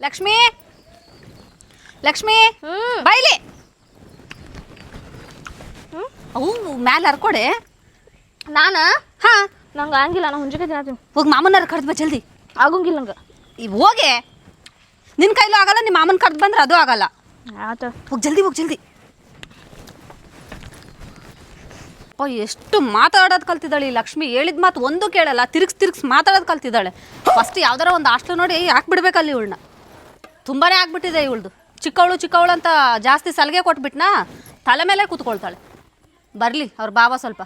ಲಕ್ಷ್ಮಿ? ಲಕ್ಷ್ಮಿ? ಬೈಲಿ. ಅವು ಮ್ಯಾಲೆ ಹರ್ಕೊಡೆ. ನಾನ? ಹಾ. ನಂಗೆ ಆಗಿಲ್ಲ ನಾನು ಹುಂಜಿಕೆ ತಿನ್ನತ್ತೀನಿ ಹೋಗಿ ಮಾಮನಾರ ಕಡ್ದು ಬಾ ಜಲ್ದಿ. ಆಗಂಗಿಲ್ಲ ನಂಗೆ. ಈ ಹೋಗೇ. ನಿನ್ನ ಕೈಲೂ ಆಗಲ್ಲ ನಿಮ್ಮ ಮಾಮನ ಕಡ್ದು ಬಂದ್ರೆ ಅದು ಆಗಲ್ಲ. ಆತ ಹೋಗಿ ಜಲ್ದಿ ಹೋಗಿ ಜಲ್ದಿ. ಅಪ್ಪ ಎಷ್ಟು ಮಾತಾಡೋದು ಕಲ್ತಿದ್ದಾಳೆ ಈ ಲಕ್ಷ್ಮಿ. ಹೇಳಿದ ಮಾತು ಒಂದು ಕೇಳಲ್ಲ ತಿರುಗ್ಸ್ ತಿರುಗ್ಸ್ ಮಾತಾಡೋದು ಕಲ್ತಿದ್ದಾಳೆ. ಫಸ್ಟ್ ಯಾವ್ದಾರ ಒಂದು ಹಾಸ್ಟೆಲ್ ನೋಡಿ ಯಾಕೆ ಬಿಡ್ಬೇಕಲ್ಲಿ ಇವಳನ್ನ. ತುಂಬಾನೇ ಆಗ್ಬಿಟ್ಟಿದೆ ಇವಳ್ದು. ಚಿಕ್ಕವಳು ಚಿಕ್ಕವಳು ಅಂತ ಜಾಸ್ತಿ ಸಲಿಗೆ ಕೊಟ್ಬಿಟ್ನಾ? ತಲೆ ಮೇಲೆ ಕೂತ್ಕೊಳ್ತಾಳೆ. ಬರಲಿ ಅವ್ರ ಬಾಬಾ ಸ್ವಲ್ಪ.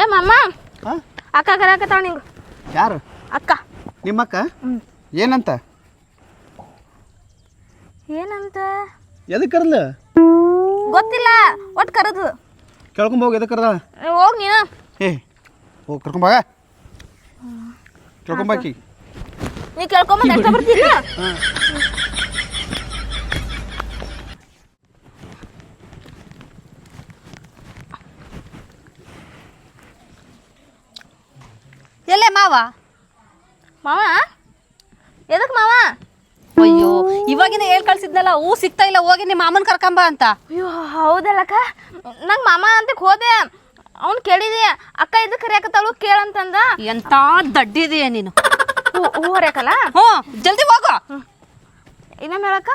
ಏ ಮಮ್ಮ ಹಾಂ? ಅಕ್ಕ ಕರೆಯಕತ್ತಾಳ ನಿಂಗೆ. ಯಾರು? ಅಕ್ಕ. ನಿಮ್ಮಕ್ಕ? ಏನಂತ? ಏನಂತ? ಎದಕ್ಕೆ ಕರಲ್ಲ ಗೊತ್ತಿಲ್ಲ ಒಟ್ಟು ಕೇಳ್ಕೊಂಡ್ ಕೇಳ್ಕೊಂಬೋಗಿ ಎದಕ್ಕೆ ಕರ್ದ? ಹೋಗಿ ನೀನು. ಏ ಹೋಗಿ ಕರ್ಕೊಂಬಾಗ ಕೇಳ್ಕೊಂಬಾಕಿ ನೀ ಕೇಳ್ಕೊಂಬಂದು ಎಷ್ಟ ಬರ್ತಿಲ್ಲ ಎಲ್ಲೇ ಮಾವ? ಮಾವ? ಎದಕ್ಕೆ ಮಾವ? ಅಯ್ಯೋ ಇವಾಗಿನ ಹೇಳ್ ಕಳ್ಸಿದ್ನಲ್ಲ ಹೂ ಸಿಗ್ತಾ ಇಲ್ಲ ಹೋಗಿ ನಿಮ್ಮ ಮಾಮನ್ ಕರ್ಕೊಂಬ ಅಂತ. ಅಯ್ಯೋ ಹೌದಲ್ಲಕ್ಕ? ನಂಗೆ ಮಾಮ ಅಂತ ಹೋದೆ. ಅವ್ನು ಕೇಳಿದೆ. ಅಕ್ಕ ಇದಕ್ಕೆ ಕರೆಯಕತ್ತಾಳು ಕೇಳಂತಂದ. ಎಂತ ದಡ್ಡಿದೀಯ ನೀನು? ಹೂ ಹೂ ಹರಿಯಕಲ್ಲ? ಹ್ಞೂ ಜಲ್ದಿ ಹೋಗು. ಇನ್ನೊಮ್ಮೆ ಹೇಳಕ್ಕ?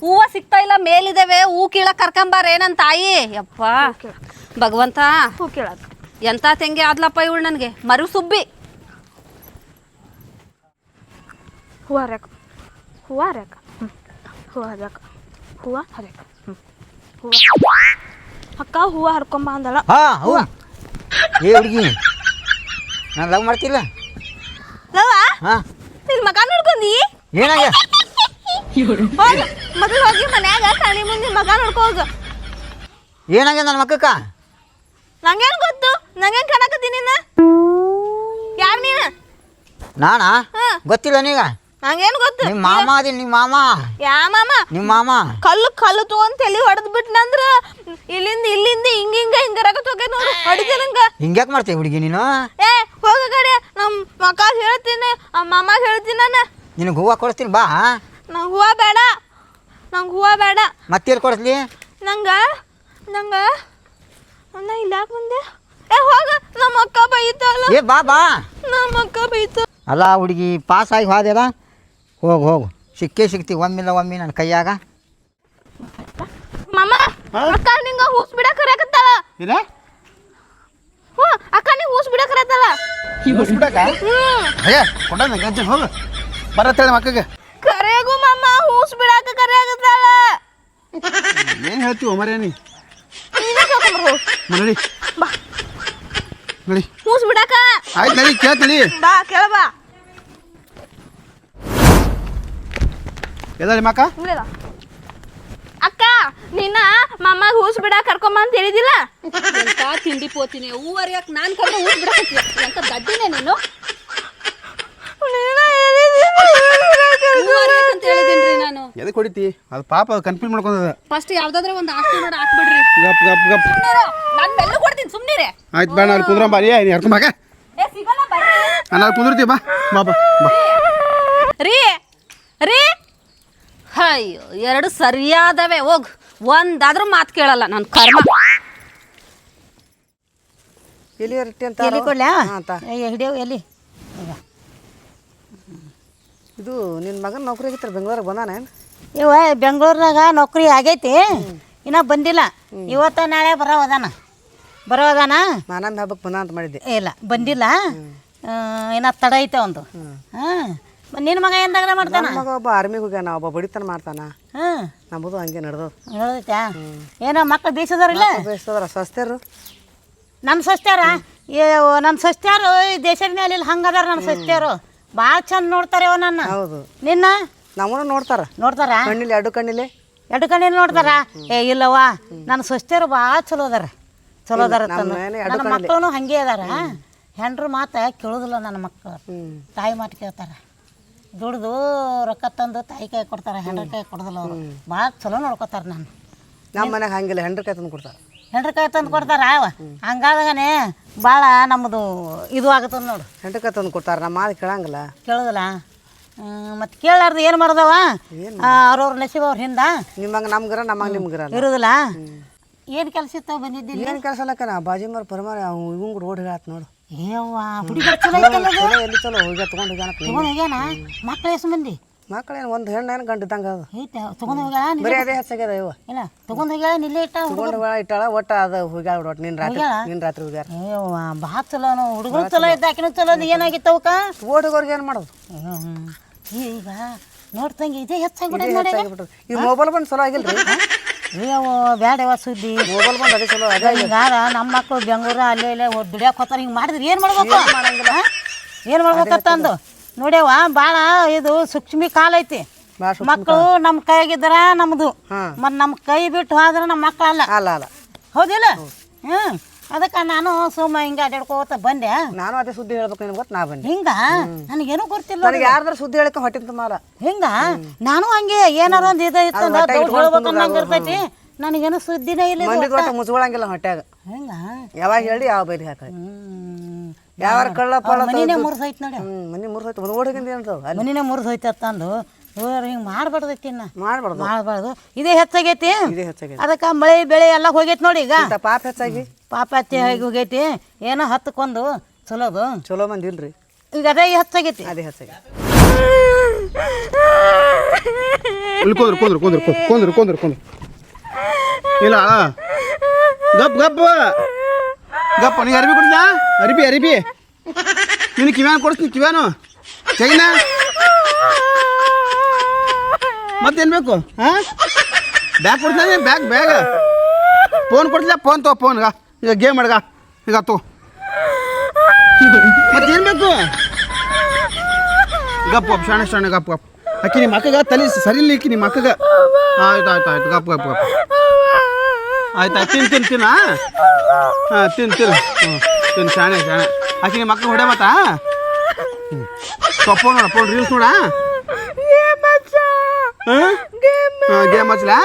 ಹೂವ ಸಿಗ್ತಾ ಇಲ್ಲ ಮೇಲಿದಾವೆ ಹೂ ಕೀಳಕ್ ಕರ್ಕೊಂಬಾರ ಏನಂತ ತಾಯಿ? ಯಪ್ಪ. ಭಗವಂತ. ಹೂ ಕೇಳಕ್ಕ. ಎಂತ ತೆಂಗೆ ಆದ್ಲಪ್ಪ ಇವಳು ನನಗೆ? ಮರು ಸುಬ್ಬಿ. ಹೂವ ಹರಿಯಕ ಹೂವು ಹರ್ಯಾಕ ಹ್ಞೂ ಹೂವು ಹರಿಯಕ ಹೂವು ಹರಿಯಕ ಹ್ಞೂ ಹೂವ ಅಕ್ಕ ಹೂವು ಹರ್ಕೊಂಬ ಅಂದಳ ಹಾ ಹೂವು ಏ ಹುಡುಗಿ. ನಾನು ಲವ್ ಮಾಡ್ತಿಲ್ಲ. ಹಾ. ನಿನ್ನ ಮಗ ನೋಡ್ಕೊಂಡಿ? ಏನಾಗ? ಹೋಗ. ಮೊದಲು ಹೋಗಿ ಮನ್ಯಾಗ ಕಣಿ ಮುಂದೆ ಮಗ ನೋಡ್ಕೋಗ ಏನಾಗ ನನ್ನ ಮಕ್ಕಕ್ಕ? ನಂಗೇನ್ ಗೊತ್ತು? ನಂಗೇನ್ ಕಾಣಕತ್ತೀನಿ ನೀನು? ಯಾರು ನೀನು? ನಾನಾ? ಗೊತ್ತಿಲ್ಲ ನೀಗ ನಂಗೇನ್ ಗೊತ್ತು? ನಿಮ್ಮ ಮಾಮ ಅದಿ ನಿಮ್ಮ ಮಾಮ. ಯಾ ಮಾಮ? ನಿಮ್ಮ ಮಾಮ. ಕಲ್ಲು ಕಲ್ಲು ತಗೊಂಡ್ ತಲೆ ಹೊಡೆದ್ ಬಿಟ್ನಂದ್ರ ಇಲ್ಲಿಂದ ಇಲ್ಲಿಂದ ಹಿಂಗ ಹಿಂಗ ಹಿಂಗರಕತ್ ಹೋಗ್ಯ ನೋಡು. ಹೊಡಿದೆ ನಂಗ? ಹಿಂಗ್ಯಾಕೆ ಮಾಡ್ತೀವಿ ಹುಡುಗಿ ನೀನು? ಏ ಹೋಗ ಕಡೆ. ನಮ್ ಮಕ್ಕ ಹೇಳ್ತೀನಿ ಆ ಮಾಮ ಹೇಳ್ತೀನಿ ನಾನು. ನಿನಗೆ ಹೂವು ಕೊಡ್ತೀನಿ ಬಾ. ನಂಗೆ ಹೂವ ಬೇಡ. ನಂಗೆ ಹೂವ ಬೇಡ. ಮತ್ತೇನು ಕೊಡಿಸ್ಲಿ? ನಂಗ ನಂಗ ಅಣ್ಣ ಇಲ್ಲ ಬಂದೆ? ಏ ಹೋಗ. ನಮ್ಮ ಅಕ್ಕ ಬೈತಾಳ. ಏ ಬಾ ಬಾ. ನಮ್ಮ ಅಕ್ಕ ಬೈತ ಅಲ್ಲ ಹುಡುಗಿ ಪಾಸ್ ಆಗಿ ಹೋಗು ಹೋಗು. ಸಿಕ್ಕೇ ಸಿಗ್ತೀವಿ. ಒಮ್ಮಿಲ್ಲ ಒಮ್ಮೆ ನನ್ನ ಕೈಯಾಗ. ಮಾಮ ಅಕ್ಕ ನಿಂಗ ಹೂಸ್ ಬಿಡ ಕರೆಯಕತ್ತಾಳ. ಏನ? ಹ್ಞೂ ಅಕ್ಕ ನೀ ಹೂಸ್ ಬಿಡ ಕರೆಯತ್ತಾಳ. ಬಿಡಕ? ಹ್ಮ್. ಅಯ್ಯ ಕೊಂಡ ಗಂಜನ್ ಹೋಗು. ಬರತ್ತೇಳಿ ಮಕ್ಕಗೆ ಕರೆಯಗು ಮಾಮ ಹೂಸ್ ಬಿಡಾಕ ಕರೆಯಕತ್ತಾಳ. ಏನು ಹೇಳ್ತೀವಿ ಮರೇನಿ ನೀನೇ ಕೇಳ್ಕೊಂಬರು ನಡಿ. ಬಾ. ನಡಿ. ಹೂಸ್ ಬಿಡಾಕ. ಆಯ್ತು ನಡಿ ಕೇಳ್ತಳಿ ಬಾ ಕೇಳ ಬಾ. ಎಲ್ಲ ಮಕ್ಕ ಅಕ್ಕ ಇಲ್ಲದ ಅಕ್ಕ ನಿನ್ನ ಮಮ್ಮಗ ಹೂಸ್ ಬಿಡ ಕರ್ಕೊಂಬ ಅಂತ ಹೇಳಿದಿಲ್ಲ ಎಂತ ತಿಂಡಿ ಪೋತೀನಿ ಹೂ ಅರಿಯಕ್ ನಾನು ಕಡೆ ಹೂ ಬಿಡಕ್ಕೆ ಎಂತ ದಡ್ಡಿನೇ ನೀನು? ನೀನ ಹೇಳಿದಿ ಹೂ ಅರಿಯಕ್ ಅಂತ ಹೇಳಿದೀನಿ ನಾನು? ಎದಕ್ಕೆ ಹೊಡಿತಿ? ಅದು ಪಾಪ ಕನ್ಫ್ಯೂಸ್ ಮಾಡ್ಕೊಂಡದ. ಫಸ್ಟ್ ಯಾವ್ದಾದ್ರೆ ಒಂದು ಹಾಸ್ಟೆಲ್ ನೋಡಿ ಹಾಕ್ಬಿಡ್ರಿ. ಗಪ್ ಗಪ್ ಗಪ್. ನಾನು ಬೆಲ್ಲ ಕೊಡ್ತೀನಿ ಸುಮ್ಮನಿರೆ ಆಯ್ತು ಬಾ ನಾನು ಕುಂದ್ರಂ ಬಾ. ಏ ನೀ ಹರ್ಕೊಂಬಾಕ ಏ ಸಿಗಲ್ಲ ಬರ್ರಿ. ನಾನು ಕುಂದಿರ್ತೀವಿ ಬಾ. ಬಾ ಬಾ ಬಾ. ರೀ ಅಯ್ಯೋ ಎರಡು ಸರಿಯಾದವೆ. ಹೋಗ್ ಒಂದಾದ್ರೂ ಮಾತು ಕೇಳಲ್ಲ ನನ್ನ ಕರ್ಮ. ಎಲ್ಲಿ ರೊಟ್ಟಿ ಅಂತ ಎಲ್ಲಿ ಕೊಡ್ಲಾ? ಅಂತ ಹಿಡಿಯವು ಎಲ್ಲಿ ಇದು ನಿನ್ನ ಮಗನ ನೌಕರಿ ಆಗಿತ್ತರ ಬೆಂಗಳೂರಿಗೆ ಬಂದಾನ ಇವ ಬೆಂಗಳೂರಿನಾಗ ನೌಕರಿ ಆಗೈತಿ. ಇನ್ನ ಬಂದಿಲ್ಲ. ಇವತ್ತ ನಾಳೆ ಬರೋ ಅದಾನ ಬರೋ ಅದಾನ ಮಾನಂದ ಹಬ್ಬಕ್ಕೆ ಬಂದ ಅಂತ ಮಾಡಿದ್ದೆ. ಇಲ್ಲ ಬಂದಿಲ್ಲ. ಇನ್ನ ತಡ ಐತೆ ಒಂದು. ಹಾಂ. ನಿನ್ನ ಮಗ ಎಂದಾಗ ಮಾಡ್ತಾನ? ಮಗ ಒಬ್ಬ ಆರ್ಮಿಗೆ ಹೋಗ್ಯಾನ ಒಬ್ಬ ಬಡಿತನ ಮಾಡ್ತಾನ. ಹಾಂ. ನಮ್ಮದು ಹಂಗೆ ನಡೆದವು ಹೇಳೈತಾ ಏನೋ ಮಕ್ಳು ಬೀಸದಾರಿಲ್ಲ ಬೇಯಿಸ್ತದ್ರ ಸ್ವಸ್ಥರು ನಮ್ಮ ಸಸ್ತ್ಯಾರ? ನಮ್ಮ ಸೊಸ್ತ್ಯಾರು? ಈ ದೇಶದ ಮೇಲೆ ಇಲ್ಲಿ ಹಂಗದಾರ ನಮ್ಮ ಸಸ್ತ್ಯಾರು. ಭಾಳ ಚಂದ ನೋಡ್ತಾರೆ ಅವ ನನ್ನ. ಹೌದು. ನಿನ್ನ? ನಮ್ಮನ್ನು ನೋಡ್ತಾರ. ನೋಡ್ತಾರ? ಕಣ್ಣಿಲಿ ಎರಡು ಕಣ್ಣಿಲ್ಲ ಎರಡು ಕಣ್ಣಿನ ನೋಡ್ತಾರ? ಏ ಇಲ್ಲವ್ವ. ನನ್ನ ಸೊಸ್ತಿಯರು ಭಾಳ ಚಲೋ ಅದಾರ. ಚಲೋ ಅದಾರ ನಮ್ಮ ತಂದು. ಮನೆ ಎರಡು ನನ್ನ ಮಕ್ಕಳು ಹಂಗೆ ಅದಾರ. ಹೆಂಡ್ರು ಮಾತ ಕೇಳೋದಿಲ್ಲ ನನ್ನ ಮಕ್ಕಳು ತಾಯಿ ಮಾತು ಕೇಳ್ತಾರ. ದುಡ್ದು ರೊಕ್ಕ ತಂದು ತಾಯಿ ಕೈ ಕೊಡ್ತಾರೆ ಹೆಂಡ್ರ ಕೈ ಕೊಡೋದಿಲ್ಲ ಅವರು. ಭಾಳ ಚಲೋ ನೋಡ್ಕೊತಾರೆ ನಾನು. ನಮ್ಮ ಮನೆಗೆ ಹಂಗಿಲ್ಲ ಹೆಂಡ್ರಕಾಯಿ ತಂದು ಕೊಡ್ತಾರೆ. ಹೆಂಡ್ರ ಕೈ ತಂದು ಕೊಡ್ತಾರ ಅವ. ಹಂಗಾದಾಗನೆ ಭಾಳ ನಮ್ಮದು ಇದು ಆಗತ್ತದ ನೋಡು. ಹೆಂಡ್ರಕಾಯಿ ತಂದು ಕೊಡ್ತಾರೆ ನಮ್ಮ ಮಾತು ಕೇಳಂಗಿಲ್ಲ. ಕೇಳೋದಿಲ್ಲ. ಮತ್ತು ಕೇಳಾರ್ದು ಏನು ಮಾಡ್ದವ? ಅವ್ರವ್ರ ನಸೀಬ ಅವ್ರ ಹಿಂದ. ನಿಮ್ಮಂಗೆ ನಮ್ಗರ ನಮ್ಮಂಗೆ ನಿಮ್ಗರ ಇರೋದಿಲ್ಲ. ಏನು ಕೆಲಸ ಇತ್ತು ಬಂದಿದ್ದಿಲ್ಲ ಏನು ಕೆಲಸ ಅಲ್ಲಕ್ಕ ನಾ ಬಾಜಿ ಮಾರ ಪರಮಾರ ಇವಂಗ್ ರೋಡ್ ಹೇಳತ್ ನೋಡು. ಏವ್ವ ಹುಡುಗರು ಚಲೋ ಐತಲ್ಲ ಅದು ಚಲೋ ಎಲ್ಲಿ ಚಲೋ? ಹೋಗ್ಯ ತೊಗೊಂಡು ಹೋಗ್ಯಾನ ತಗೊಂಡ್ ಹೋಗ್ಯಾನ? ಮಕ್ಳು ಎಷ್ಟು ಮಂದಿ? ಮಕ್ಕಳೇನು ಒಂದು ಹೆಣ್ಣು ಏನು ಗಂಡು ಇದ್ದಂಗೆ ಅದು. ಐತೆ ತಗೊಂಡ್ ಹೋಗ್ಯಾಳ ಬರೀ ಅದೇ ಹೆಚ್ಚಾಗ್ಯದ ಇವ. ಇಲ್ಲ ತಗೊಂಡ್ ಹೋಗ್ಯಾಳ ನಿಲ್ಲೇ ಇಟ್ಟ ತೊಗೊಂಡು ಇಟ್ಟಾಳ ಒಟ್ಟ ಅದು ಹೋಗ್ಯಾಳ ಬಿಡು ಒಟ್ಟು. ನಿನ್ನ ರಾತ್ರಿ ನಿನ್ನ ರಾತ್ರಿ ಹೋಗ್ಯಾರ ಭಾಳ ಚಲೋ ನಾವು ಹುಡುಗರು ಚಲೋ ಇದ್ದ ಆಕಿನೂ ಚಲೋ ಅದು ಏನಾಗಿತ್ತು ಅವಕ್ಕ? ಓಡಿಗೋರ್ಗೆ ಏನು ಮಾಡೋದು? ಈಗ ನೋಡ್ತಂಗೆ ಇದೇ ನೋಡಿ ಹೆಚ್ಚಾಗಿಬಿಟ್ಟದು ಈ ಮೊಬೈಲ್ ಬಂದು ಚಲೋ ಆಗಿಲ್ಲ ರೀ ಬೇಡವ ಸುದ್ದಿ. ಮೊಬೈಲ್ ಬಂದು ಅದೇ ಚಲೋ ಅದೇ ಹಿಂಗಾರ ನಮ್ಮ ಮಕ್ಕಳು ಬೆಂಗಳೂರು ಅಲ್ಲೇ ಇಲ್ಲೇ ದುಡಿಯಕ್ಕೆ ಹೋಗ್ತಾರೆ ಹಿಂಗೆ ಮಾಡಿದ್ರೆ ಏನು ಮಾಡ್ಬೇಕು? ಏನು ಮಾಡ್ಬೇಕತ್ತ ಅಂದು ನೋಡ್ಯವ ಭಾಳ ಇದು ಸೂಕ್ಷ್ಮಿ ಕಾಲ ಐತಿ. ಮಕ್ಕಳು ನಮ್ಮ ಕೈಗಿದ್ರ ನಮ್ಮದು ಮತ್ತು ನಮ್ಮ ಕೈ ಬಿಟ್ಟು ಹೋದ್ರೆ ನಮ್ಮ ಮಕ್ಕಳಲ್ಲ ಅಲ್ಲ ಅಲ್ಲ. ಹೌದಿಲ್ಲ? ಹ್ಞೂ ಅದಕ್ಕೆ ನಾನು ಸುಮ್ಮ ಹಿಂಗೆ ಅಡ್ಯಾಡ್ಕೋತ ಬಂದೆ. ನಾನು ಅದೇ ಸುದ್ದಿ ಹೇಳ್ಬೇಕು ನಿನಗೆ ಗೊತ್ತು ನಾ ಬಂದೆ. ಹಿಂಗ? ನನಗೇನು ಗೊತ್ತಿಲ್ಲ ನನಗೆ ಯಾರ್ದಾರ ಸುದ್ದಿ ಹೇಳಕ್ಕೆ ಹೊಟ್ಟೆ ಮಾರ. ಹಿಂಗ? ನಾನು ಹಂಗೆ ಏನಾರ ಒಂದು ಇದು ಇತ್ತು ಹೇಳ್ಬೇಕು ಅನ್ನಂಗೆ ಇರ್ತೈತಿ. ನನಗೇನು ಸುದ್ದಿನೇ ಇಲ್ಲ ಮಂದಿ ಗೊತ್ತ ಮುಚ್ಕೊಳಂಗಿಲ್ಲ ಹೊಟ್ಯಾಗ ಹಿಂಗ? ಯಾವಾಗ ಹೇಳಿ ಯಾವ ಬೈಲಿ ಹಾಕ. ಯಾವ ಯಾವಾರ ಕಳ್ಳ ಮನಿನೇ ಮುರ್ಸೈತ್ ನೋಡಿ ಮನಿ ಮುರ್ಸೈತ್ ಓಡಿಗಿಂದ ಏನಂತಾವ ಮನಿನೇ ಅಂತಂದು ಹಿಂಗೆ ಮಾಡ್ಬಾರ್ದೈತಿ ಇನ್ನ. ಮಾಡ್ಬಾರ್ದು. ಮಾಡಬಾರ್ದು. ಇದೇ ಹೆಚ್ಚಾಗೈತಿ. ಇದೇ ಅದಕ್ಕೆ ಮಳೆ ಬೆಳೆ ಎಲ್ಲ ಹೋಗೈತಿ ನೋಡಿ ಈಗ. ಇಂಥ ಪಾಪ ಹೆಚ್ಚಾಗಿ. ಪಾಪ ಹತ್ತಿ ಹೋಗಿ ಹೋಗೈತಿ. ಏನೋ ಹತ್ತಕ್ಕೊಂದು ಚಲೋದು. ಚಲೋ ಬಂದಿಲ್ರಿ ಇಲ್ರಿ. ಈಗ ಅದೇ ಹೆಚ್ಚಾಗೈತಿ. ಅದೇ ಹೆಚ್ಚಾಗಿ ಇಲ್ಲಿ ಕುಂದ್ರು ಕುಂದ್ರು ಕುಂದ್ರು ಕು- ಕುಂದ್ರು ಕುಂದ್ರು ಕುಂದ್ರು. ಇಲ್ಲ. ಗಪ್ ಗಪ್. ಗಪ್ ನೀ ಅರಿಬಿ ಕೊಡ್ತೀಯಾ ಅರಿಬಿ ಅರಿಬಿ. ನಿನಗೆ ಕಿವ್ಯಾನ ಕೊಡಿಸ್ತೀನಿ ಕಿವ್ಯಾನು? ಚೈನಾ ಮತ್ತೇನು ಬೇಕು? ಹಾಂ? ಬ್ಯಾಗ್ ಕೊಡ್ತೀನಿ ಬ್ಯಾಗ್ ಬ್ಯಾಗ್. ಫೋನ್ ಕೊಡ್ತಿಲ್ಲ ಫೋನ್ ತಗೋ ಫೋನ್ಗ ಈಗ ಗೇಮ್ ಮಾಡ್ಗ. ಈಗ ತಗೋ. ಮತ್ತೇನು ಬೇಕು? ಗಪ್ ಗಪ್, ಶಾಣೆ ಶಾಣೆ, ಗಪ್ ಗಪ್. ಅಕ್ಕಿ ನಿಮ್ಮ ಅಕ್ಕಗ? ತಲೆ ಸರಿ ಇಲ್ಲ ಇಕ್ಕಿ ನಿಮ್ಮ ಅಕ್ಕಗ. ಆಯ್ತು ಆಯ್ತು ಆಯ್ತು. ಗಪ್ ಗಪ್ ಆಯ್ತು ಆಯ್ತು. ತಿನ್ ತಿನ್ ತಿನ್ನ ಹಾಂ, ತಿನ್ ತಿನ್. ಹ್ಞೂ ತಿನ್, ಶಾಣೆ ಶಾಣೆ. ಅಕ್ಕಿ ನಿಮ್ಮ ಅಕ್ಕ ಹೊಡೆ ಮತ್ತ ಹ್ಞೂ ಫೋನ್ ನೋಡ ಫೋನ್ ರೀಲ್ಸ್ ನೋಡ. ಗೇಮ್ ಹಚ್ಚಲಾ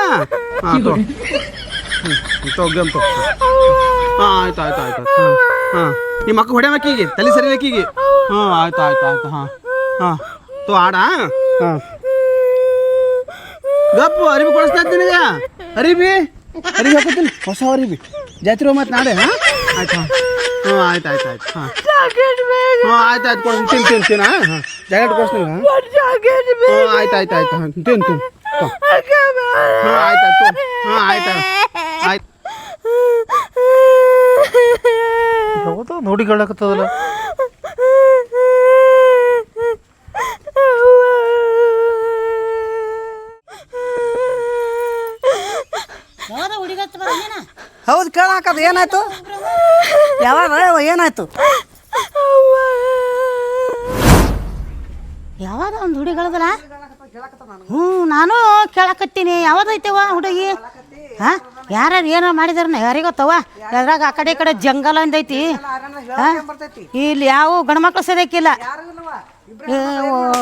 ಹಾಂ ತೋ ಹ್ಞೂ ತೋ ಗೇಮ್ ತೋ ಹಾಂ ಆಯ್ತು ಆಯ್ತು ಆಯ್ತು ಹಾಂ ಹಾಂ ನಿಮ್ಮ ಅಕ್ಕ ಹೊಡೆ ಮಕ್ಕೀಗೆ ತಲೆ ಸರಿ ಇಲ್ಲ ಆಕಿಗೆ ಹಾಂ ಆಯ್ತು ಆಯ್ತು ಆಯ್ತು ಹಾಂ ಹಾಂ ತೋ ಆಡ ಹಾಂ ಗಪ್ಪು ಅರಿವಿ ಕೊಡಿಸ್ತಾ ಇದ್ದೀನಿ ಈಗ ಅರಿವಿ ಅರಿವಿ ಹಾಕೋತೀನಿ ಹೊಸ ಅರಿವಿ ಜಾತ್ರೆ ಹೋಗ್ ಮತ್ತೆ ನಾಳೆ ಹಾಂ ಆಯ್ತು ಹಾಂ ಹ್ಞೂ ಆಯ್ತು ಆಯ್ತು ಆಯ್ತು ಹಾಂ ಹ್ಞೂ ಆಯ್ತು ಆಯ್ತು ಕೊಡ್ತೀನಿ ತಿನ್ ತಿನ್ ತಿನ್ನ ಹಾಂ ಜಾಕೆಟ್ ಕೊಡಿಸ್ತೀನಿ ಹಾಂ ಹ್ಞೂ ಆಯ್ತು ಆಯ್ತು ಆಯ್ತು. ಹಾಂ ತಿನ್ ತಿನ್. ಹ್ಞೂ ಆಯ್ತು ಆಯ್ತು ಹಾಂ ಆಯ್ತು ಆಯ್ತು. ಹೌದು ನೋಡಿ ಕೇಳಕತ್ತದಲ್ಲ. ಹೌದು ಕೇಳ ಹಾಕದು ಏನಾಯ್ತು? ಯಾವಾಗ ಏನಾಯ್ತು? ಯಾವಾಗ ಒಂದು ಹುಡುಗಳದಲ್ಲ ಹ್ಞೂ ನಾನು ಕೇಳಕತ್ತೀನಿ. ಯಾವ್ದೈತೆವ ಹುಡುಗಿ? ಹಾಂ? ಯಾರು ಏನೋ ಮಾಡಿದಾರ ಯಾರಿಗೆ ಗೊತ್ತವ ಅದ್ರಾಗ ಆ ಕಡೆ ಈ ಕಡೆ ಜಂಗಲ ಅಂದೈತಿ? ಇಲ್ಲಿ ಯಾವ ಗಂಡ್ಮಕ್ಳು ಸದ್ಯಕ್ಕಿಲ್ಲ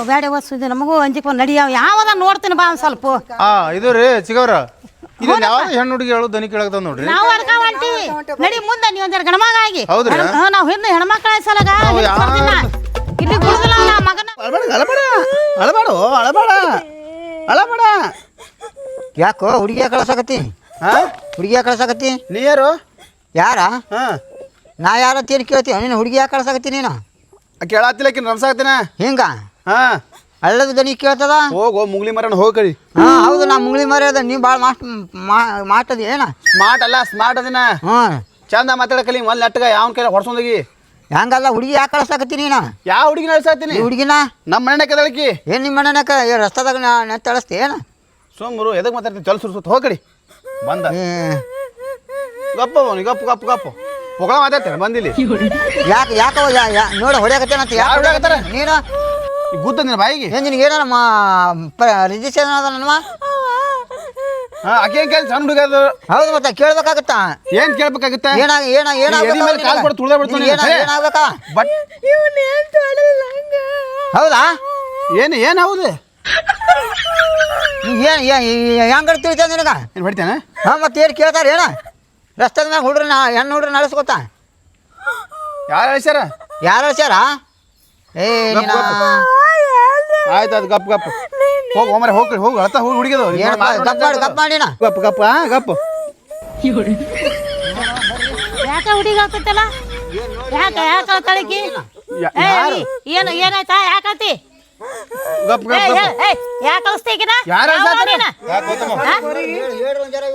ಬೇಡ ಸುದ್ದಿ ನಮಗೂ ಅಂಜಿಕ ನಡಿಯ ಯಾವಾಗ ಯಾವದ ನೋಡ್ತೀನಿ ಬಾ ಒಂದು ಸ್ವಲ್ಪ. ಆ ಇದು ರೀ ಚಿಗವ್ರ. ಇದು ಯಾವ ಹೆಣ್ಣು ಹುಡುಗಿ ಹೇಳು ದನಿ ಕೇಳಕತ್ತದ ನೋಡ್ರಿ? ನಾವು ಹೊಂಟಿವಿ ನಡಿ ಮುಂದೆ ನೀವು ಒಂದರ ಗಣಮಗ ಆಗಿ? ನಾವು ಹಿಂದೆ ಹೆಣ್ಮಕ್ಳ ಸಲಗ ಅಳಬೇಡ ಅಳಬೇಡ ಅಳಬೇಡ ಅಳಬೇಡ. ಯಾಕೋ ಹುಡುಗಿಯ ಕಳ್ಸಕತ್ತಿ? ಹಾಂ? ಹುಡುಗಿಯ ಕಳ್ಸಕತ್ತಿ? ನೀ ಯಾರು? ಯಾರ ಹಾಂ. ನಾ ಯಾರ ತೀರ್ ಕೇಳ್ತೀವಿ ನೀನು ಹುಡುಗಿಯ ಕಳ್ಸಕತ್ತಿ ನೀನು? ಕೇಳತ್ತಿಲ್ಲ ನಮ್ಸಾಕತ್ತೀನ? ಹಿಂಗ? ಹಾಂ. ಹಳ್ಳದ ದನಿ ಕೇಳ್ತದ? ಹೋಗೋ ಮುಗ್ಲಿ ಮರನ ಹೋಗಿ ಕಳಿ. ಹಾಂ ಹೌದು ನಾ ಮುಂಗ್ಲಿ ಮರ ಅದ ನೀ ಭಾಳ ಮಾಸ್ಟ್ ಮಾಟದ ಏನ? ಸ್ಮಾರ್ಟ್ ಅಲ್ಲ ಸ್ಮಾರ್ಟ್ ಅದನ್ನ ಹ್ಞೂ ಚಂದ ಮಾತಾಡಕಲಿ ಮೊದ್ಲು ನೆಟ್ಟಗ ಯಾವನ ಕೇಳ ಹೊಡ್ಸೊಂದಗಿ ಹೆಂಗಲ್ಲ ಹುಡುಗಿ ಯಾಕೆ ಕಳ್ಸಕತ್ತಿ ನೀನು? ಯಾವ ಹುಡುಗಿನ ಅಳ್ಸಾತೀನಿ ಈ ಹುಡುಗಿನ? ನಮ್ಮ ಮನೆ ಕದಳಕಿ ಏನು ನಿಮ್ಮ ಮನೆನಾಕ ಏ ರಸ್ತಾದಾಗ ನೆತ್ತ ಅಳಿಸ್ತಿ ಏನು? ಸೋಮರು ಎದಕ್ಕೆ ಮಾತಾಡ್ತೀನಿ ಚಲ್ ಸುರ್ಸುತ್ತ ಹೋಗಡಿ ಬಂದ. ಏ, ಗಪ್ಪ ಅವನು ಗಪ್ಪು ಗಪ್ಪು ಗಪ್ಪು. ಪೊಗಳ ಮಾತಾಡ್ತೇನೆ ಬಂದಿಲ್ಲಿ. ಯಾಕೆ ಯಾಕವ ಯಾ ಯಾ ನೋಡ ಹೊಡ್ಯಾಕತ್ತೇನಂತ ಅಂತ ಯಾಕೆ ಹೊಡ್ಯಾಕತ್ತಾರ? ನೀನು? ಗುದ್ದ ನಿನ್ನ ಬಾಯಿಗೆ. ಏನು ನಿನಗೆ ಏನಾರ ರಿಜಿಸ್ಟ್ರೇಷನ್ ಅದ ನನ್ನವ ಹಾ ಆಕೆ ಏನ್ ಕೇಳಿ ಸಣ್ಣ ಹುಡುಗ ಅದು. ಹೌದು ಮತ್ತೆ ಕೇಳ್ಬೇಕಾಗತ್ತಾ? ಏನ್ ಕೇಳ್ಬೇಕಾಗುತ್ತೆ? ಏನಾಗ ಏನ ಎದಿ ಮೇಲೆ ಕಾಲ್ ಕೊಟ್ಟು ತುಳ್ದ ಬಿಡ್ತಾನೆ. ಏನಾಗಬೇಕಾ? ಬಟ್ ಹೌದಾ? ಏನು ಏನು ಹೌದು? ನೀ ಏನು ಹೆಂಗೆ ತಿಳಿತ ನಿನಗ? ಏನು ಹೊಡಿತಾನೆ? ಹಾಂ ಮತ್ತೆ ಏನು ಕೇಳ್ತಾರೆ ಏನ ರಸ್ತೆದ ಮ್ಯಾಗ ಹುಡ್ರಿ ನಾ ಹೆಣ್ಣು ಹುಡ್ರಿ ನಡೆಸ್ಕೊತ? ಯಾರು ಹೇಳ್ಸ್ಯಾರ ಯಾರು ಹೇಳ್ಸ್ಯಾರ ಏ ಆಯ್ತು ಅದು ಗಪ್ ಗಪ್. ಹೋಗಿ ಒಮ್ಮರೆ ಹೋಗಿ ಹೋಗಿ ಅಳ್ತಾ ಹೋಗಿ ಹುಡುಗಿದು. ಏನು ಗಪ್ ಮಾಡಿ ಗಪ್ ಮಾಡಿನ ಗಪ್ಪ ಗಪ್ಪ ಹಾ ಗಪ್ ಯಾಕ ಹುಡುಗಿ ಆಗ್ತೈತಲ್ಲ ಯಾಕ ಯಾಕ ಅಳ್ತಾಳಕಿ ಯಾ- ಏ ಯಾರು? ಏನು ಏನಾಯ್ತಾ? ಯಾಕತಿ ಗಪ್ ಏ ಗಪ್. ಗಪ್ ಯಾಕೆ ಕಳಿಸ್ತೀಕಿನ ಯಾರ್ ಅಳ್ಸಾತಾರ?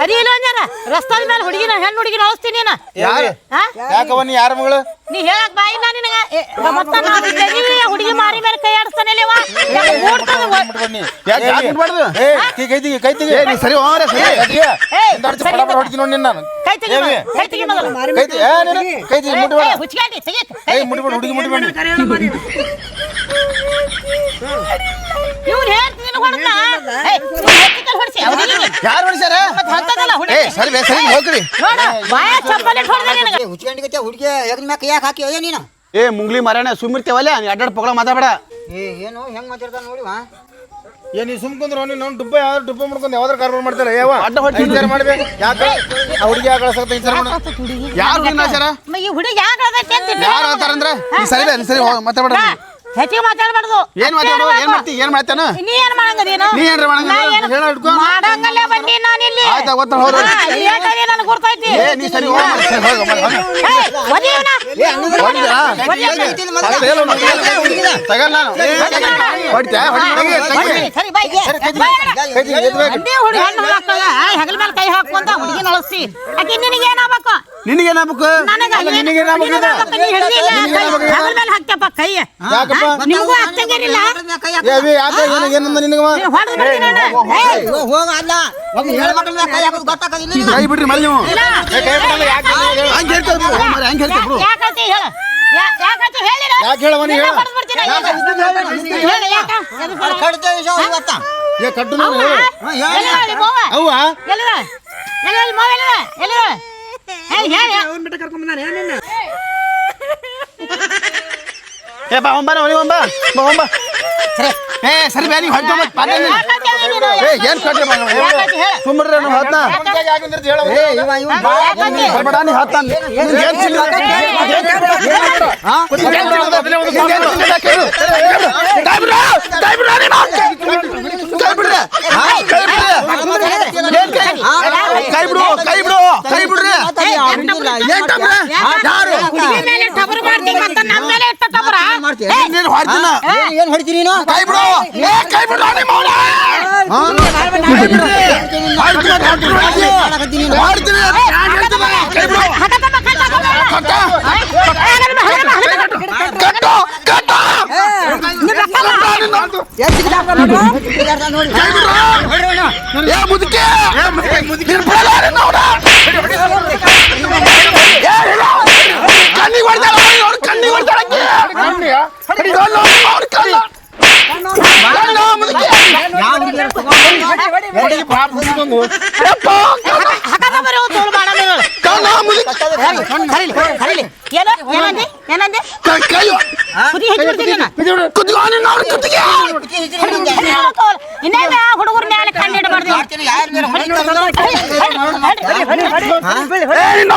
ಅದಿ ಇಲ್ಲ ಅಂಜಾರ? ರಸ್ತಾದ ಮೇಲೆ ಹುಡುಗಿನ ಹೆಣ್ಣು ಹುಡುಗಿನ ಅಳಿಸ್ತೀನಿ ನೀನು. ಯಾರು? ಹಾ? ಯಾಕವ ನೀ ಯಾರ ಮಗಳು? ನೀ ಹೇಳಕ್ ಬಾಯಿಲ್ಲ ನಿನಗ? ಏ, ಮತ್ತ ನಾವು ಜಗಿವಿ ಹುಡುಗಿ ಮಾರಿ ಮೇಲೆ ಕೈ ಆಡಿಸ್ತಾನೆ ಇಲ್ಲವ ಬನ್ನಿ ಯಾಕೆ ಯಾಕೆ ಬಿಡ್ಬಾರ್ದು ಏ ಕೈ ಕೈ ತೆಗಿ ಕೈ ತೆಗಿ. ಏ ನೀ ಸರಿ ಹೋಗ್ರೆ ಸರಿ. ಏಯ್, ಹೊಡಿತೀನಿ ನೋಡಿ ನಿನ್ನ ನಾನು. ಕೈ ತೆಗಿ ಏವಿ? ಕೈ ತೆಗಿ ಮೊದಲು. ಕೈ ತೆಗಿ ಏ ನೀನು ಕೈ ತೆಗಿ ಮುಟ್ಬೇಡ. ಹುಚ್ಕಾಟಿ ತೆಗಿ ಏ ಮುಟ್ಬೇಡ ಹುಡುಗಿ ಮುಟ್ಬೇಡ. ಇವ್ನು ಹೊಡ್ದ ಹೊಡ್ಸಿ. ಯಾರು ಹೊಡಿಸ್ಯಾರ ಮತ್ತ್ ಹೊಂಟದಲ್ಲ ಏ. ಸರಿ ಬೇ ಸರಿ ಹೋಗ್ರಿ ನೋಡು, ಬಾಯ ಚಪ್ಪಲಿ ಇಟ್ಟು ಹೊಡ್ದ ನಿನಗೆ. ಹುಚ್ಕೊಂಡಿಗತ್ತೆ ಹುಡುಗಿ ಹೆಗ್ನ ಮ್ಯಾಕ ಯಾಕೆ ಹಾಕಿ ಅಯ್ಯ ನೀನು? ಏ ಮುಂಗ್ಲಿ ಮರಣ ಸುಮ್ಮಿರ್ತೇವಲ್ಲ? ನೀ ಅಡ್ಡಾಡ್ ಪಗಳ ಮಾತಾಡ ಏ ಏನು? ಹೆಂಗ್ ಮಾತಾಡ್ತಾ ನೋಡಿ ವಾ ಏ ನೀ ಸುಮ್ಕೊಂಡ್ರ ನೀನು ಅವ್ನು ಡುಬ್ಬ ಯಾವ್ದು ಡುಬ್ಬ ಮಾಡ್ಕೊಂಡು ಯಾವ್ದಾರು ಕಾರ್ಬಾರ್ ಮಾಡ್ತಾರೆ ಯಾವ ಅಡ್ಡ ಹೊಟ್ಟೆ ವಿಚಾರ ಮಾಡ್ಬೇಕು ಯಾಕೆ? ಆ ಹುಡುಗಿ ಯಾಕೆ ಕಳ್ಸಕ್ಕೆ ವಿಚಾರ ಮಾಡು. ಯಾರು ಈ ಹುಡುಗಿ ಯಾಕೆ ಯಾರು ಹೇಳ್ತಾರಂದ್ರೆ ಸರಿ ಬೇ ಸರಿ ಹೋಗಿ ಮಾತಾಡ ಹೆಚ್ಚಿಗೆ ಮಾತಾಡ್ಬಾರ್ದು. ಏನ್ ಮಾತಾಡು ಏನ್ ಮಾಡ್ತಿ? ಏನ್ ಮಾಡ್ತಾನ? ನೀ ಏನ್ ಮಾಡಂಗದೇನು ನೀ ಏನ್ರ ಮಾಡಂಗ? ಹೇಳ ಹಿಡ್ಕೊ. ಮಾಡಂಗಲ್ಲೇ ಬಂದಿ ಇಲ್ಲಿ. ಆಯ್ತಾ, ಗೊತ್ತಾಳ, ಹೋಗ್ರಿ. ಇಲ್ಲಿ ನನಗೆ ಗುರ್ತೈತಿ. ಏ ನೀ ಸರಿ ಹೋಗಿ. ಹೋಗಿ ಮಾಡು, ಹೋಗಿ. ಏಯ್, ಒದಿ ಇವ್ನ. ಹೊಡಿದ್ಯಾ? ತಗಲ್ ನಾನು. ಏ, ಹೊಡಿತ್ಯಾ? ಹೊಡಿ, ಸರಿ ಬೈ ಎದ್ಬೇಕು ಹುಡುಗಿ ಹೆಣ್ಣು ಹಾಕಲ್ಲ ಹೆಗಲ ಮೇಲೆ ಕೈ ಹಾಕೊಂತ ಹುಡುಗಿನ ಅಳಿಸ್ತಿ ಆಕೆ ನಿನಗೆ ಏನಾಗಬೇಕು ನನಗ ಅಲ್ಲ, ನಿನಗೇನಾಗ್ಬೇಕು ಇದು? ನೀ ಹಿಡ್ದಿಲ್ಲ ನಿನಗೇನಾಗ್ಬೇಕು ಇದು? ಹೆಗಲ ಮೇಲೆ ಹಾಕ್ತಪ್ಪ ಕೈ ನಿನಗೆ. ಬಿಡ್ರಿ ಮಲ್ಲಿ ನೀವು? ಹಂಗೆ ಹೇಳ್ತಾರೆ ಹೋಗ್ ಹೇಳ್ತಾರೆ ಯಾಕೆ ಹೇಳವ ನೀ ಹೇಳು? ಕಡ್ತೆ ಇವತ್ತ ಏ ಕಟ್ಟು ನಾನು ಹೇಳು. ಎಲ್ಲ ಅವ್ವ? ಎಲ್ಲಿದ? ಎಲ್ಲಿ ಮೌವ ಎಲ್ಲಿದ? ಎಲ್ಲಿದ? ಹೇಳಿ, ಹೇಳಿ. ಏ ಬಾ ಒಂಬ ಒಲಿ ಒಂಬ ಬಾ ಒಂಬ ಏ ಸರಿ ಬೇರೆ ಹೊಡ್ಕೊ ಮತ್ ಪಾಲೆ ನೀನು. ಯಾಕಂತ ಹೇಳಿ ನೀನು? ಏ ಏನ್ ಕಟ್ರಿ ಮಗ ಸುಮ್ಮನೆ ನಿಂದಿರ್ತಿ ಹೇಳು ಏ ಇವ ಇವ? ಬರ್ಬೇಡ ನೀ ಹತ್ತ ನಿನ್ಗೆ ಏನ್ ಸಿಗ್ಲಿ? ಹಾ? ಏನ್ ಸಿಗ್ತದೆ? ಏನ್? ಕೇಳು. ಕೈ ಬಿಡು, ಕೈ ಬಿಡು ನೀನು. ಕೈ ಬಿಡ್ರಿ. ಹಾ? ಕೈ ಬಿಡ್ರಿ. ಏನ್ ಕೈ? ಕೈ ಬಿಡು ಕೈ ಬಿಡು ಕೈ ಬಿಡ್ರಿ ಏನ್ ಹೊಡ್ತೀನ ನೀನು ಕೈ ಬಿಡು ಏ ಕೈ ಬಿಡು ನಿಮ್ಮ ಅವ್ನ. ಹೊಡ್ತೀನಿ, ಕೈ ಬಿಡು. ಕಟ್ಟ. ಕಟ್ಟು, ಕಟ್ಟು. ಏ ಮುದುಕಿ. ನೀನ್ ಬಿಡಲ್ಲ ನೀನ್ ಅವ್ನ. ಏ, ಇಲ್ಲ. ಕಣ್ಣಿಗೆ ಹೊಡ್ದಾಳ, ಅವ್ನು ಕಣ್ಣಿಗೆ ಹೊಡ್ದಾಳ ಆಕಿ. ಕಣ್ಣು, ಅವ್ನ ಕಣ್ಣು. ಕಣ್ಣು, ಮುದುಕಿ. ಹುಡುಗಿ ಪಾಪ ಹುಡುಗಂಗು. ಯಪ್ಪ, ಕಣ್ಣು, ಹಾಕತ್ತ ಬರೀ ಒಂದು ತೋಳು ಮಾಡ ನೀವು. ಕಣ್ಣು, ಮುದುಕಿ. ಕರೀಲಿ, ಕರೀಲಿ. ಏನು? ಏನಂದೆ? ಏನಂದೆ? ಕೈ- ಕೈ ಕುದಿ ಹೆಚ್ಚಿ ಬಿಡ್ತೀನಿ ನಾನು. ಕುದಿಗೋ ನೀನು ಅವ್ನ ಕುತ್ತಿಗೆ. ಇನ್ನೇನ ಹುಡುಗರ ಮೇಲೆ ಕಣ್ಣಿಡಬಾರ್ದು ಏ, ನೀನು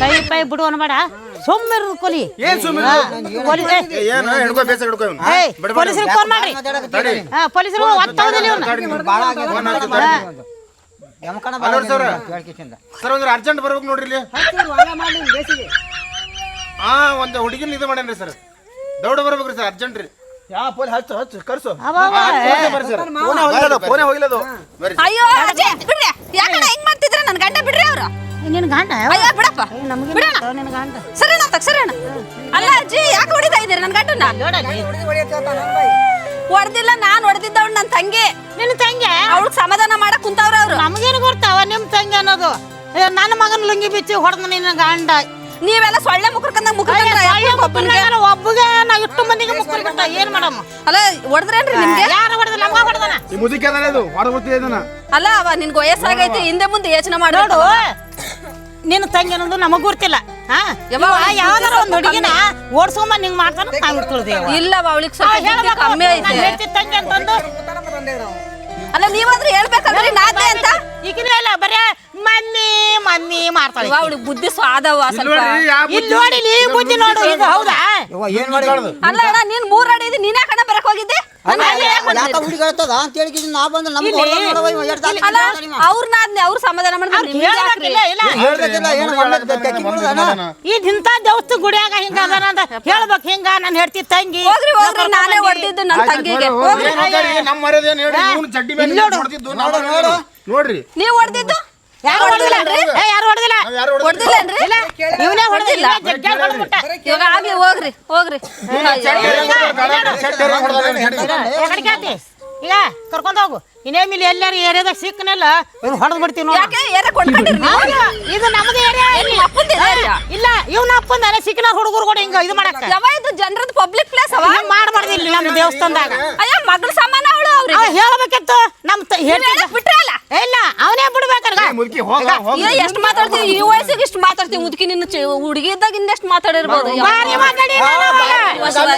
ಕೈ ಪೈ ಬಿಡು ಅನ್ಬೇಡ ಸುಮ್ಮನೆ ಕೊಲಿ ಏನ್ ಸುಮ್ನಿರು? ಪೊಲೀಸ್ ಏನು ಹಿಡ್ಕೊ ಬೇಸ ಹಿಡ್ಕೊ ಇವ್ನು. ಏಯ್ ಬಿಡು, ಬಿಡು. ಪೊಲೀಸರಿಗೆ ಫೋನ್ ಮಾಡ್ರಿ ತಡಿ. ಹಾ ಪೊಲೀಸರು ಒತ್ತೋದಿಲ್ಲ ತಡಿ. ಫೋನ್ ತಡಿ. ಸರ್. ಅರ್ಜೆಂಟ್ ಬರ್ಬೇಕು ನೋಡ್ರಿ ಇಲ್ಲಿ ಹಾ ಒಂದು ಹುಡುಗಿನ ಇದು ಮಾಡೇನ್ರಿ ಸರ್ ದೌಡ ಬರ್ಬೇಕ್ರಿ ಸರ್ ಅರ್ಜೆಂಟ್ ರೀ ಯಾ ಪೋಲಿ ಹಚ್ಚು ಹಚ್ಚು ಕರ್ಸು. ಅಬ್ಬಬ್ಬಾ. ಫೋನೇ ಹೋಗಿಲ್ಲದು ಫೋನೇ ಅಯ್ಯೋ ಅಜ್ಜಿ ಬಿಡ್ರಿ. ಯಾಕಣ್ಣ ಹಿಂಗ್ ಮಾಡ್ತಿದ್ರ? ನನ್ ಗಂಡ ಬಿಡ್ರಿ ಅವ್ರು. ನಿನ್ ಗಂಡ ಅಯ್ಯೋ ಬಿಡಪ್ಪ. ನಮಗೆ ಬಿಡೋಣ. ನಿನ್ ಗಂಡ. ಸರಿ ಅಣ್ಣ ಸರಿ ಅಣ್ಣ ಅಲ್ಲ ಅಜ್ಜಿ ಯಾಕೆ ಹೊಡಿತಾ ಇದ್ದೀರಿ ನನ್ ಗಂಡನ್ನ? ಹೊಡೆದಿಲ್ಲ ನಾನ್ ಹೊಡೆದಿದ್ದವ್ ನನ್ ತಂಗಿ. ನಿನ್ ತಂಗಿ? ಅವ್ಳ ಸಮಾಧಾನ ಮಾಡಕ್ ಕುಂತವ್ರ ಅವ್ರು. ನಮ್ಗೇನು ಗೊತ್ತಾವ ನಿಮ್ ತಂಗಿ ಅನ್ನೋದು? ನನ್ನ ಮಗನ ಲುಂಗಿ ಬಿಚ್ಚಿ ಹೊಡೆದ ನಿನ್ನ ಗಂಡ. ನೀವೆಲ್ಲ ಸೊಳ್ಳೆ ಮುಖರ್ಕಂದ ಮುಖರ್ಕಂದ್ರ ಒಬ್ಬಗೆ ನಾ ಇಷ್ಟು ಮಂದಿಗೆ ಬಿಟ್ಟ ಏನ್ ಮಾಡಮ್ಮ ಅಲ್ಲ ಹೊಡೆದ್ರೇನ್ರಿ ನಿಮ್ಗೆ ಯಾರು ಹೊಡೆದ ನಮ್ಗ ಹೊಡೆದನ ಈ ಮುದುಕಿ ಅದಲ್ಲ ಇದು ಹೊರಗುತ್ತಿ ಇದನ್ನ ಅಲ್ಲ ಅವ ನಿನ್ಗೆ ವಯಸ್ಸಾಗೈತಿ ಹಿಂದೆ ಮುಂದೆ ಯೋಚನೆ ನೋಡು ಮಾಡೋಡು ನಿನ್ನ ತಂಗಿ ಅನ್ನೋದು ನಮಗ್ ಗೊತ್ತಿಲ್ಲ ಯಾವ್ದಾರ ಒಂದ್ ಹುಡುಗಿನ ಓಡ್ಸ್ಕೊಂಬ ನಿಂಗ್ ಮಾಡ್ತಾನ ಇಲ್ಲ ಅವಳಿಗೆ ಸ್ವಲ್ಪ ಕಮ್ಮಿ ಐತೆ ತಂಗಿ ಅಂತಂದು ಅಲ್ಲ ನೀವಾದ್ರೂ ಹೇಳ್ಬೇಕಂದ್ರೆ ನಾದೆ ಅಂತ ಈಗಿನ ಇಲ್ಲ ಬರೇ ಮನ್ನಿ ಮಮ್ಮಿ ಮಾಡ್ತಾಳೆ. ಅವಳು ಬುದ್ಧಿ ಸ್ವಾದವ ಸ್ವಲ್ಪ. ಇಲ್ಲಿ ನೋಡಿ ನೀ ಬುದ್ಧಿ ನೋಡು ಇದು ಹೌದಾ? ಯವ್ವ ಏನು ಮಾಡಿ ಅಲ್ಲ ಅಣ್ಣ ನೀನ್ ಮೂರ್ ಅಡಿ ಇದ್ದಿ ನೀನೇ ಕಣ ಬರಕ್ ಹೋಗಿದ್ದೆ? ನನ್ ಯಾಕ ಅಂತ ಹೇಳಿ ನಾ ಬಂದು ನಮ್ಗೆ ಅಲ್ಲ ಅವ್ರನ್ನಾದ್ನೆ ಅವ್ರು ಸಮಾಧಾನ ಮಾಡಿದ್ರೆ ನಿಮ್ಗೆ ಯಾಕ್ರಿ? ಹೇಳ್ಬೇಕಿಲ್ಲ ಇಲ್ಲ. ಹೇಳ್ಬೇಕಿಲ್ಲ ಏನು ಮಾಡ್ಬೇಕು ಬಿಡುದನ ಇಂಥ ದೇವಸ್ಥ ಗುಡಿಯಾಗ ಹಿಂಗ ಅದಾನ ಅಂತ ಹೇಳ್ಬೇಕು ಹಿಂಗ ನಾನು ಹೇಳ್ತಿ ತಂಗಿ. ಹೋಗ್ರಿ ಹೋಗ್ರಿ ನಾನೇ ಹೊಡೆದಿದ್ದು ನನ್ನ ತಂಗಿಗೆ. ಹೋಗ್ರಿ. ನಮ್ಮ ಮರ್ಯಾದೆ ಏನ್ ಹೇಳಿ? ಇವ್ನು ಚಡ್ಡಿ ಮೇಲೆ ನೋಡು. ನೋಡ್ರಿ ನೀವು ಹೊಡೆದಿದ್ದು ಯಾರು ಹೊಡೆದಿಲ್ಲ ಏ ಯಾರು ಹೊಡೆದಿಲ್ಲ ನಾವ್ ಯಾರು ಹೊಡೆದ ಹೊಡೆದಿಲ್ಲೇನ್ರಿ ಇವನೇ ಹೊಡೆದಿಲ್ಲ ಇವಾಗ ಆಗ್ಲಿ ಹೋಗ್ರಿ ಹೋಗ್ರಿ ಈಗ ಕರ್ಕೊಂಡ್ ಹೋಗು ಇನ್ನೇಮ್ ಇಲ್ಲಿ ಎಲ್ಲಾರು ಏರಿಯಾದಾಗ ಸಿಕ್ಕನಲ್ಲ ಇವ್ನು ಹೊಡೆದು ಬಿಡ್ತೀವಿ ನೋಡಿ ಯಾಕೆ ಕೊಂಡ್ಕೊಂಡಿರಿ ಇದು ನಮ್ದು ಏರಿಯಾ ನಿಮ್ಮ ಇಲ್ಲ ಇವ್ನ ಅಪ್ಪಂದ ಸಿಕ್ಕಿನ ಹುಡುಗರು ಕೂಡ ಹಿಂಗ ಇದು ಮಾಡಕ್ಕ ಯಾವ ಇದು ಜನರದ ಪಬ್ಲಿಕ್ ಪ್ಲೇಸ್ ಅವ ಹಿಂಗ್ ಮಾಡ್ಬಾರ್ದು ಇಲ್ಲಿ ನಮ್ಮ ದೇವಸ್ಥಾನದಾಗ ಅಯ್ಯ ಮಗಳ ಸಮಾನ ಅವಳು ಅವ ಅವ್ರಿಗೆ ಹೇಳ್ಬೇಕಿತ್ತು ನಮ್ ತ- ಹೇಳ್ತಿದ್ದ. ಹೇಳಕ್ ಬಿಟ್ರಲ್ಲ ಇಲ್ಲ ಅವನೇ ಬಿಡ್ಬೇಕರ್ಗ ಮುದುಕಿ ಹೋಗ ಹೋಗ ಎಷ್ಟ್ ಮಾತಾಡ್ತೀವಿ ಈ ವಯಸ್ಸಿಗೆ ಇಷ್ಟು ಮಾತಾಡ್ತೀವಿ ಮುದುಕಿ ನಿನ್ನ ಚಿ- ಹುಡುಗಿ ಇದ್ದಾಗ ಇನ್ನೆಷ್ಟು ಮಾತಾಡಿರ್ಬೋದು ಯವ್ವ. ಬಾರಿ ಮಾತಾಡಿ ನಾನು ಶಿವ,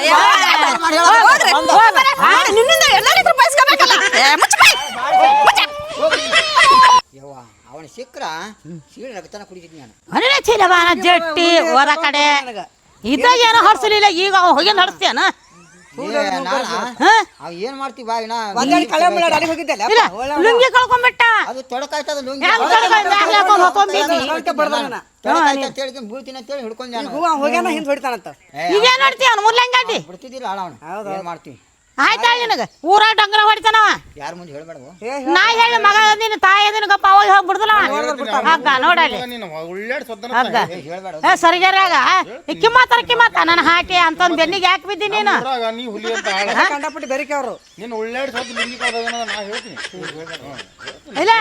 ಹೋಗ್ರಿ, ಹೋಗ್ರಿ. ನಿನ್ನಿಂದ ಎಲ್ಲರಿಗೂ ಬಯಸ್ಕೋಬೇಕಲ್ಲ ಅವನ ಸಿಕ್ಕ್ರ ರಕ್ತನ ನಾನು ಜಟ್ಟಿ ಹೊರ ಕಡೆ ಏನೋ ಹೊಡ್ಸಲಿಲ್ಲ ಈಗ ಅವ ಹೋಗಿ ನಡ್ಸ್ತೇನ ಅವ್ ಏನ್ ಮಾಡ್ತಿ ಬಾ ಇನ್ನ ಒಂದೆರಡು ಕಳೆ ಮುಳ್ಳ ಅಲ್ಲಿಗೆ ಹೋಗಿದ್ದಲ್ಲ ಇಲ್ಲ ಲುಂಗಿ ಕಳ್ಕೊಂಡ್ಬಿಟ್ಟ ಅದು ತೊಡಕಾಯ್ತದ ಬೀಳ್ತೀನಿ ಏನ್ ಆಯ್ತಾ ನಿನಗ? ಊರ ಡಂಗರ ಹೊಡಿತಾನವ ಯಾರ ಮುಂದೆ ಹೇಳಬೇಡ ನಾ ಹೇಳಿ. ಮಗ ನಿನ್ನ ತಾಯಿ ಅದೀನಗಪ್ಪ ಅವಾಗ ಹೋಗಿ ಬಿಡ್ದಲ್ಲ ಹಗ್ಗ ನೋಡಲಿ ಹಗ್ಗ. ಸರಿಗಾರಾಗ ಕಿಮ್ಮತ್ತಾರ ಕಿಮ್ಮತ್ತ. ನನ್ನ ಹಾಕಿ ಅಂತಂದ್ ಬೆನ್ನಿಗೆ ಯಾಕೆ ಬಿದ್ದಿ ನೀನು? ಅಂತ ಕಂಡಪಟ್ಟಿ ಬೆರಿಕೆ ಅವರು ಉಳ್ಳಾಡ್ ಇಲ್ಲ.